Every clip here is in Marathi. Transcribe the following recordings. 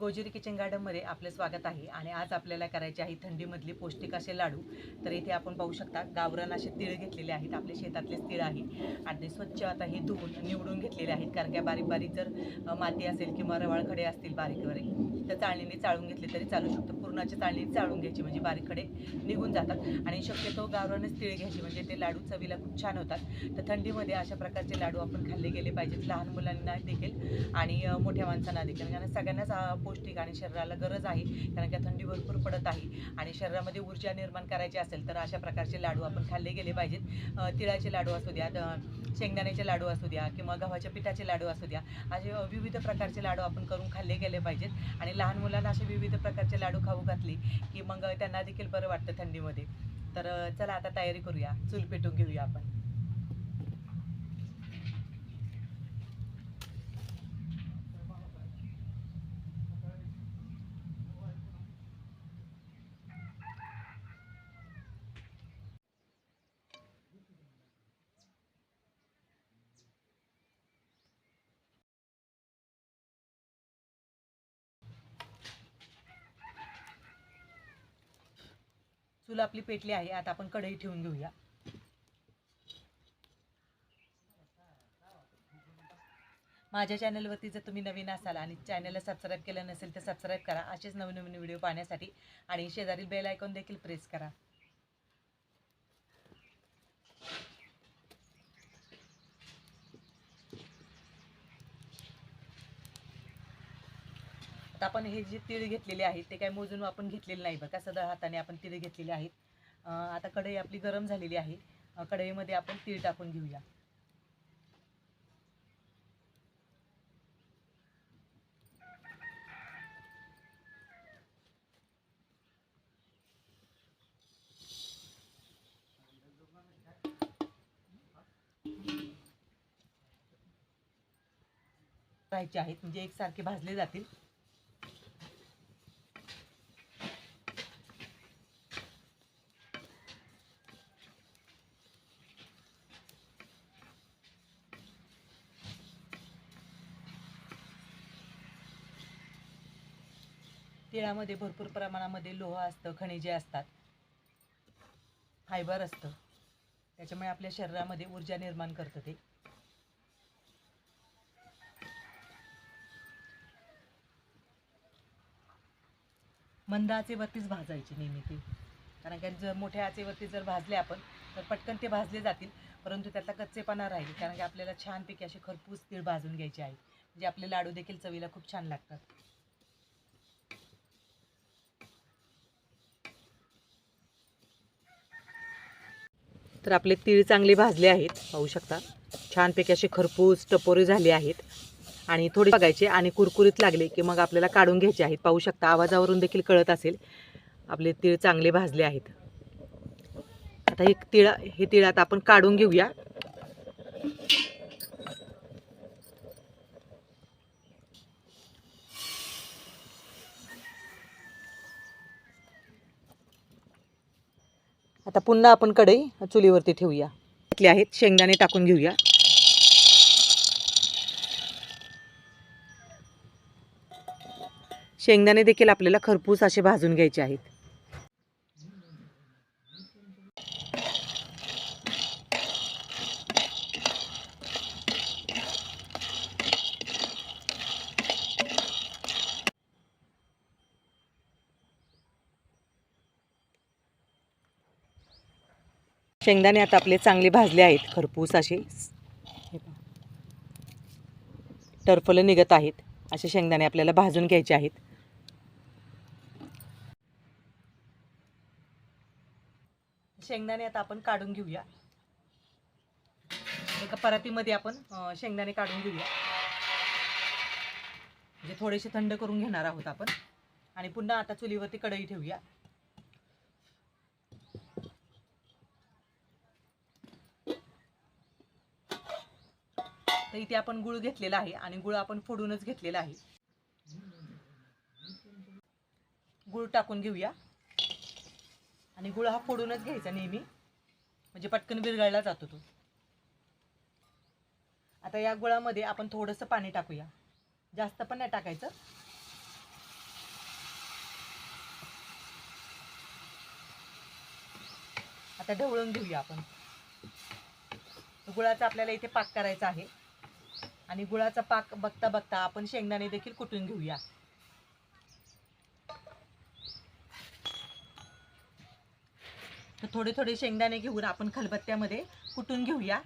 गोजुरी किचन गार्डनमध्ये आपलं स्वागत आहे आणि आज आपल्याला करायचे आहे थंडीमधले पौष्टिक असे लाडू. तर इथे आपण पाहू शकता गावरान असे तीळ घेतलेले आहेत आपल्या शेतातलेच तीळ आहे. आणि ते स्वच्छ आता हे धुवून निवडून घेतलेले आहेत कारण काय बारीक बारीक जर माती असेल किंवा रवाळखडे असतील बारीक बारीक तर चाळणीने चाळून घेतले तरी चालू शकतो. पुरणाची चाळणीने चाळून घ्यायची म्हणजे बारीकडे निघून जातात. आणि शक्यतो गावरानच तिळ घ्यायची म्हणजे ते लाडू चवीला खूप छान होतात. तर थंडीमध्ये अशा प्रकारचे लाडू आपण खाल्ले गेले पाहिजेत. लहान मुलांना देखील आणि मोठ्या माणसांना देखील. कारण सगळ्यांनाच पौष्टिक आणि शरीराला गरज आहे. कारण की थंडी भरपूर पडत आहे आणि शरीरामध्ये ऊर्जा निर्माण करायची असेल तर अशा प्रकारचे लाडू आपण खाल्ले गेले पाहिजेत. तिळाचे लाडू असू द्या शेंगदाण्याचे लाडू असू द्या किंवा गव्हाच्या पिठाचे लाडू असू द्या असे विविध प्रकारचे लाडू आपण करून खाल्ले गेले पाहिजेत. आणि लहान मुलांना असे विविध प्रकारचे लाडू खाऊ घातली की मग त्यांना देखील बरं वाटतं थंडीमध्ये. तर चला आता तयारी करूया. चूल पेटून घेऊया आपण. चूल आपली पेटली आहे आता आपण कढई ठेवून घेऊया. माझ्या चॅनलवरती जर तुम्ही नवीन असाल आणि चॅनलला सबस्क्राईब केलं नसेल तर सबस्क्राईब करा. असेच नवीन नवीन व्हिडिओ पाहण्यासाठी आणि शेजारील बेल आयकॉन देखील प्रेस करा. आता आपण हे जे तीळ घेतलेले आहेत ते काय मोजून आपण घेतलेले नाही बघा. सदळ हाताने आपण तीळ घेतलेले आहेत. आता कढई आपली गरम झालेली आहे. कढईमध्ये आपण तीळ टाकून घेऊया. राहायचे आहेत म्हणजे एकसारखे भाजले जातील. तिळामध्ये भरपूर प्रमाणामध्ये लोह असतं खनिजे असतात. फायबर असतं. त्याच्यामुळे आपल्या शरीरामध्ये ऊर्जा निर्माण करतं ते. मंद आचेवरतीच भाजायचे नेहमी ते. कारण की जर मोठ्या आचेवरती जर भाजले आपण तर पटकन ते भाजले जातील. परंतु त्यातला कच्चेपणा राहील. कारण की आपल्याला छानपैकी असे खरपूस तीळ भाजून घ्यायचे आहे म्हणजे आपले लाडू देखील चवीला खूप छान लागतात. तर आपले तीळ चांगले भाजले आहेत पाहू शकता. छानपैकी असे खरपूस टपोरे झाले आहेत. आणि थोडे बघायचे आणि कुरकुरीत लागले की मग आपल्याला काढून घ्यायचे आहेत. पाहू शकता आवाजावरून देखील कळत असेल. आपले तीळ चांगले भाजले आहेत. आता हे तिळ हे तीळ आता आपण काढून घेऊया. आता पुन्हा आपण कढई चुलीवरती ठेवूया. घेतले आहेत शेंगदाणे टाकून घेऊया. शेंगदाणे देखील आपल्याला खरपूस असे भाजून घ्यायचे आहेत. शेंगदाणे आता आपले चांगले भाजले आहेत. खरपूस असे. टरफलं निघत आहेत. असे शेंगदाणे आपल्याला भाजून घ्यायचे आहेत. शेंगदाणे आता आपण काढून घेऊया. एका परातीमध्ये आपण शेंगदाणे काढून घेऊया. म्हणजे थोडेसे थंड करून घेणार आहोत आपण. आणि पुन्हा आता चुलीवरती कढई ठेवूया. इथे आपण गुळ घेतलेला आहे आणि गुळ आपण फोडूनच घेतलेला आहे. गुळ टाकून घेऊया. आणि गुळ हा फोडूनच घ्यायचा नेहमी. म्हणजे पटकन विरघळला जातो तो. आता या गुळामध्ये आपण थोडंसं पाणी टाकूया. जास्त पण नाही टाकायचं. आता ढवळून घेऊया आपण. गुळाचा आपल्याला इथे पाक करायचा आहे. आणि गुळाचा पाक बघता बघता आपण शेंगदाणे देखील कुटून घेऊया? तर थोडे थोडे शेंगदाणे घेऊन आपण खलबत्त्यामध्ये कुटून घेऊया?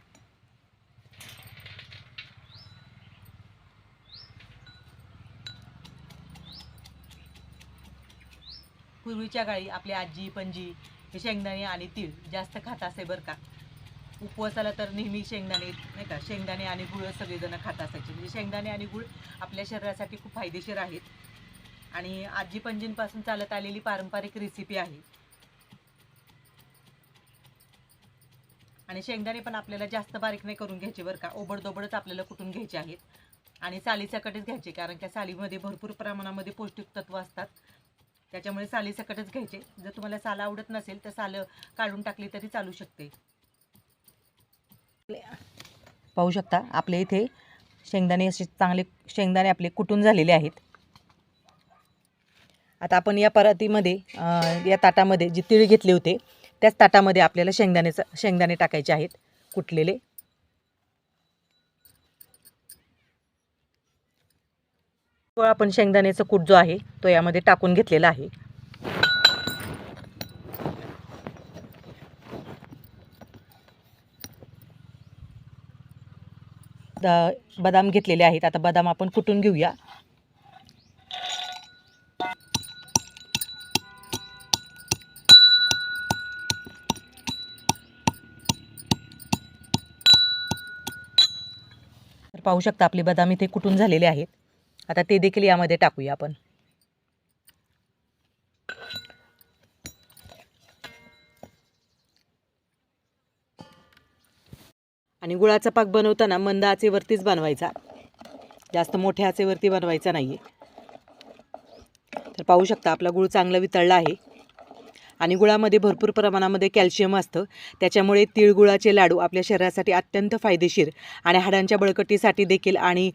पूर्वीच्या काळी आपली आजी पणजी हे शेंगदाणे आणि तीळ जास्त खात असे बरं का? उपवासाला तर नेहमी शेंगदाणे नाही का? शेंगदाणे आणि गुळ सगळेजण खात असायचे. म्हणजे शेंगदाणे आणि गुळ आपल्या शरीरासाठी खूप फायदेशीर आहेत. आणि आजी पणजींपासून चालत आलेली पारंपरिक रेसिपी आहे. आणि शेंगदाणे पण आपल्याला जास्त बारीक नाही करून घ्यायचे बरं का. ओबडदोबडच आपल्याला कुटून घ्यायचे आहेत. आणि सालीसकटच घ्यायचे कारण त्या सालीमध्ये भरपूर प्रमाणामध्ये पौष्टिक तत्व असतात. त्याच्यामुळे सालीसकटच घ्यायचे. जर तुम्हाला साल आवडत नसेल तर सालं काढून टाकली तरी चालू शकते. पाहू शकता आपले इथे शेंगदाणे असे चांगले शेंगदाणे आपले कुटून झालेले आहेत. आता आपण या परातीमध्ये या ताटामध्ये जे तिळ घेतले होते त्याच ताटामध्ये आपल्याला शेंगदाण्याचं शेंगदाणे टाकायचे आहेत कुटलेले. आपण शेंगदाण्याचा कूट जो आहे तो यामध्ये टाकून घेतलेला आहे. द- बदाम घेतलेले आहेत. आता बदाम आपण कुटून घेऊया? तर पाहू शकता आपले बदाम इथे कुटून झालेले आहेत. आता ते देखील यामध्ये टाकूया आपण. आणि गुळाचा पाक बनवताना मंद आचेवरतीच बनवायचा. जास्त मोठ्या आचेवरती बनवायचा नाही तर पाहू शकता आपला गुळ चांगला वितळला आहे. आणि गुळामध्ये भरपूर प्रमाणामध्ये कॅल्शियम असतं. त्याच्यामुळे तिळगुळाचे लाडू आपल्या शरीरासाठी अत्यंत फायदेशीर. आणि हाडांच्या बळकटीसाठी देखील आणि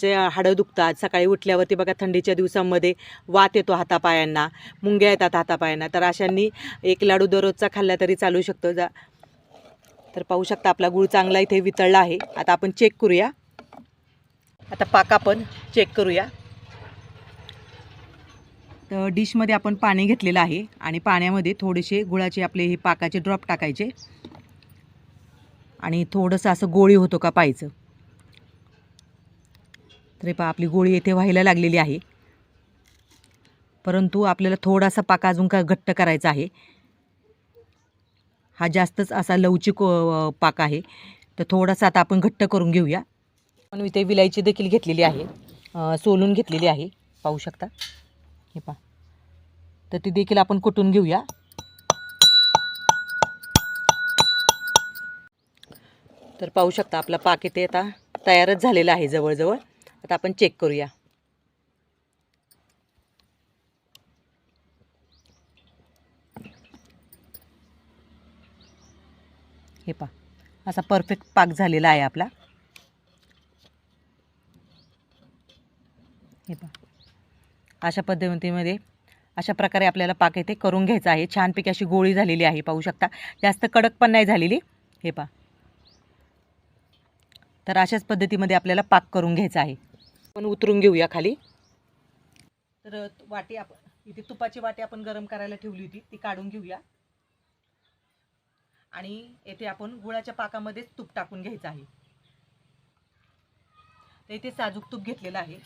जे हाडं दुखतात सकाळी उठल्यावरती बघा थंडीच्या दिवसांमध्ये वात येतो हातापायांना मुंग्या येतात हातापायांना. तर अशांनी एक लाडू दररोजचा खाल्ला तरी चालू शकतो. जा तर पाहू शकता आपला गूळ चांगला इथे वितळला आहे. आता आपण चेक करूया. आता पाक आपण चेक करूया. तर डिशमध्ये आपण पाणी घेतलेलं आहे आणि पाण्यामध्ये थोडेसे गुळाचे आपले हे पाकाचे ड्रॉप टाकायचे. आणि थोडंसं असं गोळी होतो का पाहायचं. तरी पहा आपली गोळी येथे व्हायला लागलेली आहे. परंतु आपल्याला थोडासा पाक अजून का घट्ट करायचा आहे. हा जास्तच असा लवचिक पाक आहे. तर थोडासा आता आपण घट्ट करून घेऊया. पण इथे विलायची देखील घेतलेली आहे. सोलून घेतलेली आहे. पाहू शकता? हे पहा. तर ती देखील आपण कुटून घेऊया. तर पाहू शकता आपला पाक इथे आता तयारच झालेला आहे जवळजवळ. आता आपण चेक करूया. हे पहा. असा परफेक्ट पाक झालेला आहे आपला. हे पहा. अशा पद्धतीमध्ये अशा प्रकारे आपल्याला पाक येथे करून घ्यायचा आहे. छानपैकी अशी गोळी झालेली आहे पाहू शकता. जास्त कडक पण नाही झालेली. हे पहा. तर अशाच पद्धतीमध्ये आपल्याला पाक करून घ्यायचा आहे. आपण उतरून घेऊया खाली. तर वाटी आपण इथे तुपाची वाटी आपण गरम करायला ठेवली होती ती काढून घेऊया. आणि येथे आपण गुळाच्या पाकामध्येच तूप टाकून घ्यायचं आहे. तर इथे साजूक तूप घेतलेलं आहे.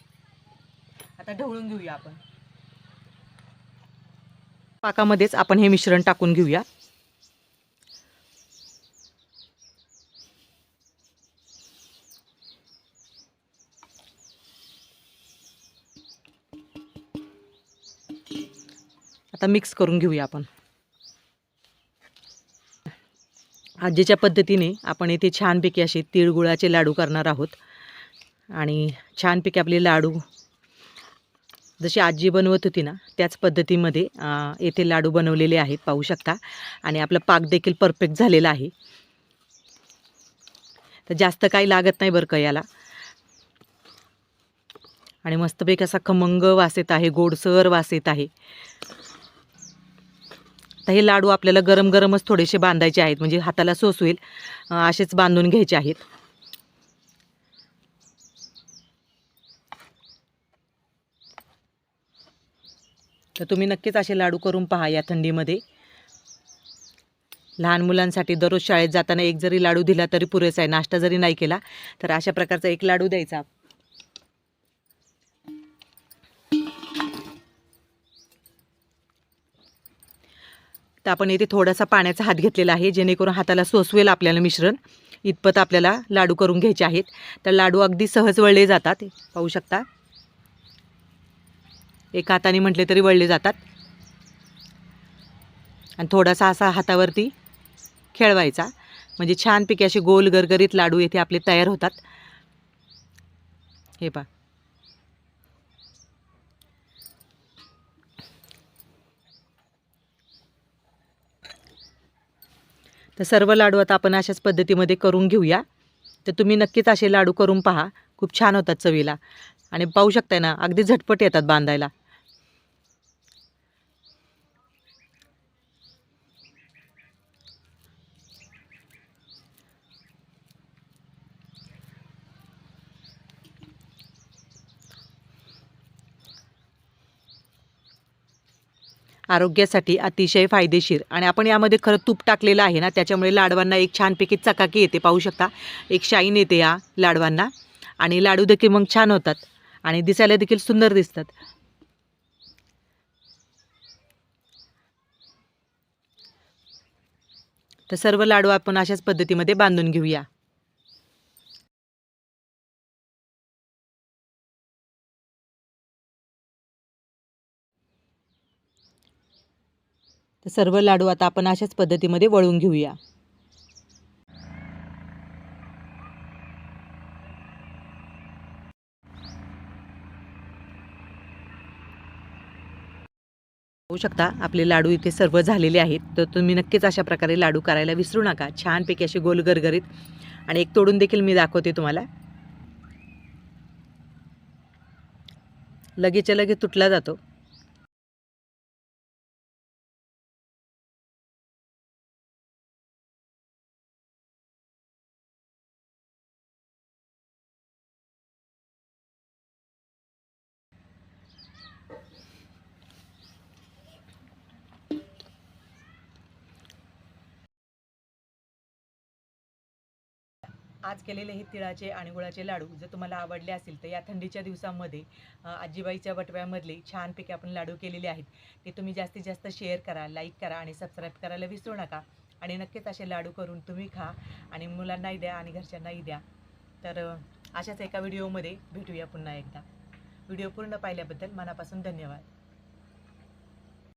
आता ढवळून घेऊया आपण. पाकामध्येच आपण हे मिश्रण टाकून घेऊया. आता मिक्स करून घेऊया आपण. आजीच्या पद्धतीने आपण इथे छानपैकी असे तिळगुळाचे लाडू करणार आहोत. आणि छानपैकी आपले लाडू जशी आजी बनवत होती ना त्याच पद्धतीमध्ये येथे लाडू बनवलेले आहेत पाहू शकता. आणि आपला पाक देखील परफेक्ट झालेला आहे. तर जास्त काही लागत नाही बरं का याला. आणि मस्तपैकी असा खमंग वास येत आहे गोडसर वास येत आहे. आता हे लाडू आपल्याला गरम गरमच थोडेसे बांधायचे आहेत म्हणजे हाताला सोसवेल होईल. असेच बांधून घ्यायचे आहेत. तर तुम्ही नक्कीच असे लाडू करून पहा या थंडीमध्ये. लहान मुलांसाठी दररोज शाळेत जाताना एक जरी लाडू दिला तरी पुरेसा आहे नाश्ता जरी नाही केला तर अशा प्रकारचा एक लाडू द्यायचा. तर आपण इथे थोडासा पाण्याचा हात घेतलेला आहे जेणेकरून हाताला सोसवेल आपल्याला मिश्रण. इतपत आपल्याला लाडू करून घ्यायचे आहेत. तर लाडू अगदी सहज वळले जातात. पाहू शकता? एका हाताने म्हटले तरी वळले जातात. आणि थोडासा असा हातावरती खेळवायचा. म्हणजे छानपैकी असे गोल गरगरीत लाडू येथे आपले तयार होतात. हे पा तर सर्व लाडू आता आपण अशाच पद्धतीमध्ये करून घेऊया. तर तुम्ही नक्कीच असे लाडू करून पहा. खूप छान होतात चवीला. आणि पाहू शकताय ना अगदी झटपट येतात बांधायला. आरोग्यासाठी अतिशय फायदेशीर. आणि आपण यामध्ये खरं तूप टाकलेलं आहे ना त्याच्यामुळे लाडवांना एक छानपैकी चकाकी येते पाहू शकता. एक शाईन येते या लाडवांना. आणि लाडू देखील मग छान होतात. आणि दिसायला देखील सुंदर दिसतात. तर सर्व लाडू आपण अशाच पद्धतीमध्ये बांधून घेऊया. तर सर्व लाडू आता आपण अशाच पद्धतीमध्ये वळून घेऊया. होऊ शकता आपले लाडू इथे सर्व झालेले आहेत. तर तुम्ही नक्कीच अशा प्रकारे लाडू करायला विसरू नका. छानपैकी असे गोल गरगरीत आणि एक तोडून देखील मी दाखवते तुम्हाला. लगेचच्या लगेच तुटला जातो. आज केलेले हे तिळाचे आणि गुळाचे लाडू जर तुम्हाला आवडले असतील तर या थंडीच्या दिवसामध्ये आजीबाईच्या बटव्यामधले छानपैकी आपण लाडू केलेले आहेत. ते तुम्ही जास्तीत जास्त शेअर करा लाईक करा आणि सबस्क्राईब करायला विसरू नका. आणि नक्कीच असे लाडू करून तुम्ही खा आणि मुलांनाही द्या आणि घरच्यांनाही द्या. तर अशाच एका व्हिडिओमध्ये भेटूया पुन्हा एकदा. व्हिडिओ पूर्ण पाहिल्याबद्दल मनापासून धन्यवाद.